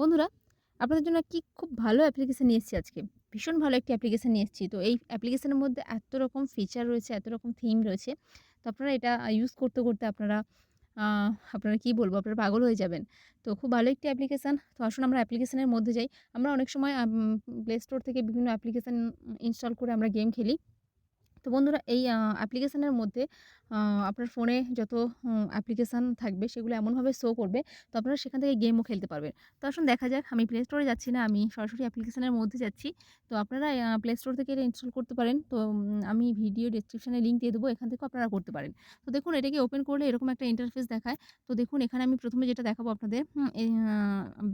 বন্ধুরা, আপনাদের জন্য কি খুব ভালো অ্যাপ্লিকেশন নিয়ে এসেছি আজকে? ভীষণ ভালো একটি অ্যাপ্লিকেশান নিয়ে এসেছি। তো এই অ্যাপ্লিকেশনের মধ্যে এত রকম ফিচার রয়েছে, এত রকম থিম রয়েছে। তো আপনারা এটা ইউজ করতে করতে আপনারা আপনারা কি বলব, আপনারা পাগল হয়ে যাবেন। তো খুব ভালো একটি অ্যাপ্লিকেশান তো আসুন আমরা অ্যাপ্লিকেশানের মধ্যে যাই। আমরা অনেক সময় প্লে স্টোর থেকে বিভিন্ন অ্যাপ্লিকেশান ইনস্টল করে আমরা গেম খেলি। তো বন্ধুরা এই অ্যাপ্লিকেশানের মধ্যে আপনার ফোনে যত অ্যাপ্লিকেশান থাকবে সেগুলো এমনভাবে শো করবে তো আপনারা সেখান থেকে গেমও খেলতে পারবেন। তো আসুন দেখা যাক আমি প্লে স্টোরে যাচ্ছি না, আমি সরাসরি অ্যাপ্লিকেশানের মধ্যে যাচ্ছি। তো আপনারা প্লে স্টোর থেকে এটা ইনস্টল করতে পারেন। তো আমি ভিডিও ডেসক্রিপশনে লিঙ্ক দিয়ে দেবো, এখান থেকেও আপনারা করতে পারেন। তো দেখুন এটাকে ওপেন করলে এরকম একটা ইন্টারফেস দেখায়। তো দেখুন এখানে আমি প্রথমে যেটা দেখাবো আপনাদের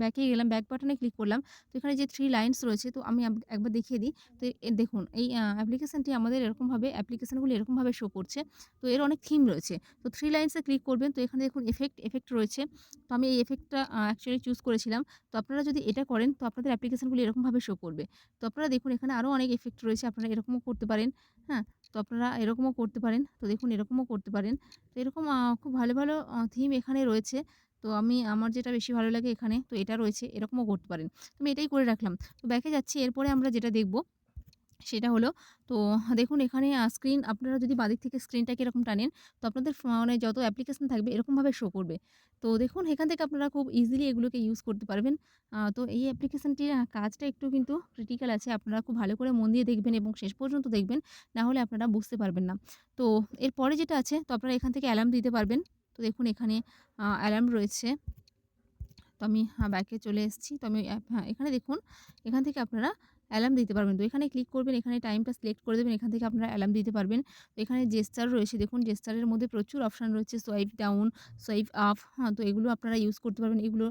ব্যাকে গেলাম, ব্যাক বাটনে ক্লিক করলাম। তো এখানে যে থ্রি লাইনস রয়েছে তো আমি একবার দেখিয়ে দিই। তো দেখুন এই অ্যাপ্লিকেশানটি আমাদের এরকমভাবে অ্যাপ্লিকেশানগুলো এরকমভাবে শো করছে। তো এর অনেক থিম রয়েছে। তো থ্রি লাইনসে ক্লিক করবেন। তো এখানে দেখুন এফেক্ট এফেক্ট রয়েছে। তো আমি এই এফেক্টটা অ্যাকচুয়ালি চুজ করেছিলাম। তো আপনারা যদি এটা করেন তো আপনাদের অ্যাপ্লিকেশনগুলো এরকমভাবে শো করবে। তো আপনারা দেখুন এখানে আরও অনেক এফেক্ট রয়েছে। আপনারা এরকমও করতে পারেন। হ্যাঁ? তো আপনারা এরকমও করতে পারেন। তো দেখুন এরকমও করতে পারেন। তো এরকম খুব ভালো, ভালো থিম এখানে রয়েছে। তো আমি আমার যেটা বেশি ভালো লাগে এখানে তো এটা রয়েছে। এরকমও করতে পারেন। তো আমি এটাই করে রাখলাম। তো ব্যাকে যাচ্ছি এরপরে আমরা যেটা দেখব সেটা হলো তো দেখুন এখানে স্ক্রিন আপনারা যদি বাদিক থেকে স্ক্রিনটাকে এরকম টানেন, তো আপনাদের ফোনে যত অ্যাপ্লিকেশন থাকবে এরকমভাবে শো করবে। তো দেখুন এখান থেকে আপনারা খুব ইজিলি এগুলোকে ইউজ করতে পারবেন। তো এই অ্যাপ্লিকেশানটির কাজটা একটু কিন্তু ক্রিটিক্যাল আছে। আপনারা খুব ভালো করে মন দিয়ে দেখবেন এবং শেষ পর্যন্ত দেখবেন। না হলে আপনারা বুঝতে পারবেন না। তো এরপরে যেটা আছে তো আপনারা এখান থেকে অ্যালার্ম দিতে পারবেন। তো দেখুন এখানে অ্যালার্ম রয়েছে। তো আমি ব্যাকে চলে এসেছি। তো আমি হ্যাঁ, এখানে দেখুন এখান থেকে আপনারা অ্যালার্ম দিতে পারবেন। তো এখানে ক্লিক করবেন, এখানে টাইমটা সিলেক্ট করে দেবেন। এখান থেকে আপনারা অ্যালার্ম দিতে পারবেন। তো এখানে জেস্চার রয়েছে দেখুন জেস্চারের মধ্যে প্রচুর অপশান রয়েছে। সোয়াইপ ডাউন, সোয়াইপ আপ হ্যাঁ, তো এগুলো আপনারা ইউজ করতে পারবেন। এগুলো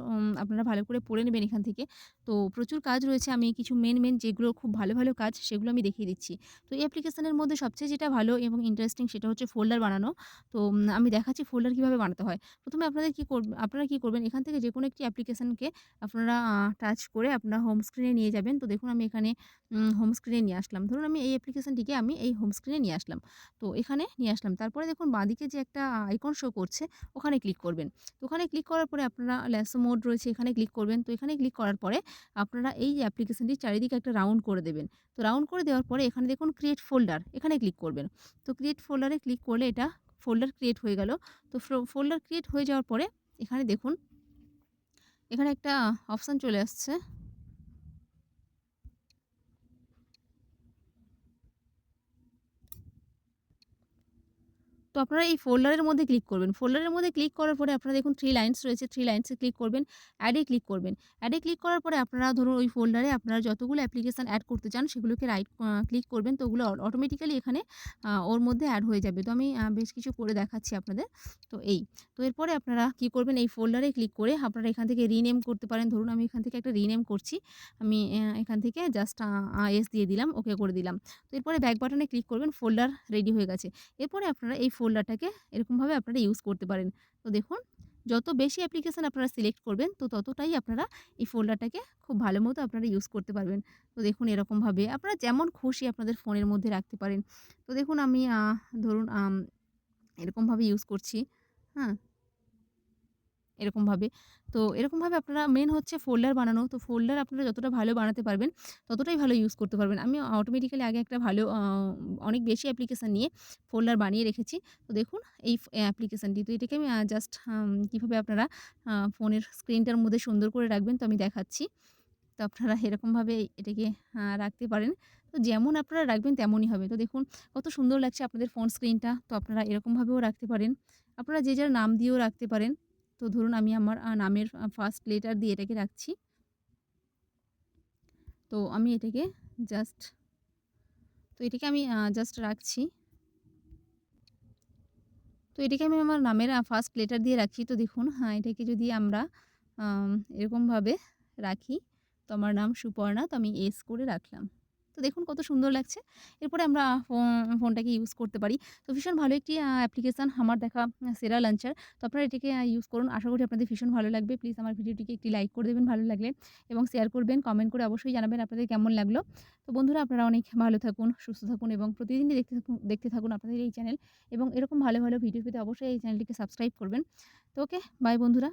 আপনারা ভালো করে পড়ে নেবেন এখান থেকে। তো প্রচুর কাজ রয়েছে। আমি কিছু মেন, মেন যেগুলো খুব ভালো, ভালো কাজ সেগুলো আমি দেখিয়ে দিচ্ছি। তো এই অ্যাপ্লিকেশনের মধ্যে সবচেয়ে যেটা ভালো এবং ইন্টারেস্টিং সেটা হচ্ছে ফোল্ডার বানানো। তো আমি দেখাচ্ছি ফোল্ডার কীভাবে বানাতে হয়। প্রথমে আপনাদের কী করব আপনারা কী করবেন এখান থেকে যে কোনো একটি অ্যাপ্লিকেশনকে আপনারা টাচ করে আপনার হোম স্ক্রিনে নিয়ে যাবেন। তো দেখুন আমি এখানে উম হোম স্ক্রিনে নিয়ে আসলাম। ধরুন আমি এই অ্যাপ্লিকেশনটিকে আমি এই হোম স্ক্রিনে নিয়ে আসলাম। তো এখানে নিয়ে আসলাম। তারপরে দেখুন বাঁদিকে যে একটা আইকন শো করছে, ওখানে ক্লিক করবেন। তো ওখানে ক্লিক করার পরে আপনারা ল্যাসো মোড রয়েছে, এখানে ক্লিক করবেন। তো এখানে ক্লিক করার পরে আপনারা এই অ্যাপ্লিকেশনটির চারিদিকে একটা রাউন্ড করে দেবেন। তো রাউন্ড করে দেওয়ার পরে এখানে দেখুন ক্রিয়েট ফোল্ডার এখানে ক্লিক করবেন। তো ক্রিয়েট ফোল্ডারে ক্লিক করলে এটা ফোল্ডার ক্রিয়েট হয়ে গেল। তো ফোল্ডার ক্রিয়েট হয়ে যাওয়ার পরে এখানে দেখুন, এখানে একটা অপশান চলে আসছে। তো আপনারা এই ফোল্ডারের মধ্যে ক্লিক করবেন। ফোল্ডারের মধ্যে ক্লিক করার পরে আপনারা দেখুন থ্রি লাইন্স রয়েছে। 3 লাইনসে ক্লিক করবেন। অ্যাডে ক্লিক করবেন। অ্যাডে ক্লিক করার পরে আপনারা ধরুন ওই ফোল্ডারে আপনারা যতগুলো অ্যাপ্লিকেশান অ্যাড করতে চান সেগুলোকে রাইট ক্লিক করবেন। তো ওগুলো অটোমেটিক্যালি এখানে ওর মধ্যে অ্যাড হয়ে যাবে। তো আমি বেশ কিছু করে দেখাচ্ছি আপনাদের। তো এই। তো এরপরে আপনারা কি করবেন এই ফোল্ডারে ক্লিক করে আপনারা এখান থেকে রিনেম করতে পারেন। ধরুন আমি এখান থেকে একটা রিনেম করছি। আমি এখান থেকে জাস্ট আ দিয়ে দিলাম, ওকে করে দিলাম। তো এরপরে ব্যাক বাটনে ক্লিক করবেন। ফোল্ডার রেডি হয়ে গেছে। এরপরে আপনারা এই ফোল্ডারটাকে এরকমভাবে আপনারা ইউজ করতে পারেন। তো দেখুন, যত বেশি অ্যাপ্লিকেশন আপনারা সিলেক্ট করবেন, তো ততটাই আপনারা এই ফোল্ডারটাকে খুব ভালো মতো আপনারা ইউজ করতে পারবেন। তো দেখুন এরকমভাবে আপনারা যেমন খুশি আপনাদের ফোনের মধ্যে রাখতে পারেন। তো দেখুন আমি ধরুন এরকমভাবে ইউজ করছি। হ্যাঁ? এরকমভাবে। তো এরকমভাবে আপনারা মেন হচ্ছে ফোল্ডার বানানো। তো ফোল্ডার আপনারা যতটা ভালো বানাতে পারবেন, ততটাই ভালো ইউজ করতে পারবেন। আমি অটোমেটিক্যালি আগে একটা ভালো অনেক বেশি অ্যাপ্লিকেশান নিয়ে ফোল্ডার বানিয়ে রেখেছি। তো দেখুন এই অ্যাপ্লিকেশানটি তো এটাকে আমি জাস্ট কীভাবে আপনারা ফোনের স্ক্রিনটার মধ্যে সুন্দর করে রাখবেন তো আমি দেখাচ্ছি। তো আপনারা এরকমভাবে এটাকে রাখতে পারেন। তো যেমন আপনারা রাখবেন তেমনই হবে। তো দেখুন কত সুন্দর লাগছে আপনাদের ফোন স্ক্রিনটা। তো আপনারা এরকমভাবেও রাখতে পারেন। আপনারা যে যার নাম দিয়েও রাখতে পারেন। তো ধরুন আমি আমার নামের ফার্স্ট লেটার দিয়ে এটাকে রাখছি। তো আমি এটাকে জাস্ট তো এটাকে আমি জাস্ট রাখছি। তো এটাকে আমি আমার নামের ফার্স্ট লেটার দিয়ে রাখছি। তো দেখুন হ্যাঁ, এটাকে যদি আমরা এরকমভাবে রাখি তো আমার নাম সুপর্ণা। তো আমি এস করে রাখলাম। তো দেখুন কত সুন্দর লাগছে। এরপরে আমরা ফোনটাকে ইউজ করতে পারি। তো ভীষণ ভালো একটি অ্যাপ্লিকেশন আমার দেখা সেরা লাঞ্চার তো আপনারা এটাকে ইউজ করুন। আশা করি আপনাদের ভীষণ ভালো লাগবে। প্লিজ আমার ভিডিওটিকে একটি লাইক করে দেবেন ভালো লাগলে এবং শেয়ার করবেন, কমেন্ট করে অবশ্যই জানাবেন আপনাদের কেমন লাগল। তো বন্ধুরা আপনারা অনেক ভালো থাকুন, সুস্থ থাকুন এবং প্রতিদিনই দেখতে থাকুন দেখতে থাকুন আপনাদের এই চ্যানেল এবং এরকম ভালো, ভালো ভিডিও পেতে অবশ্যই এই চ্যানেলটিকে সাবস্ক্রাইব করবেন। তো ওকে, বাই বন্ধুরা।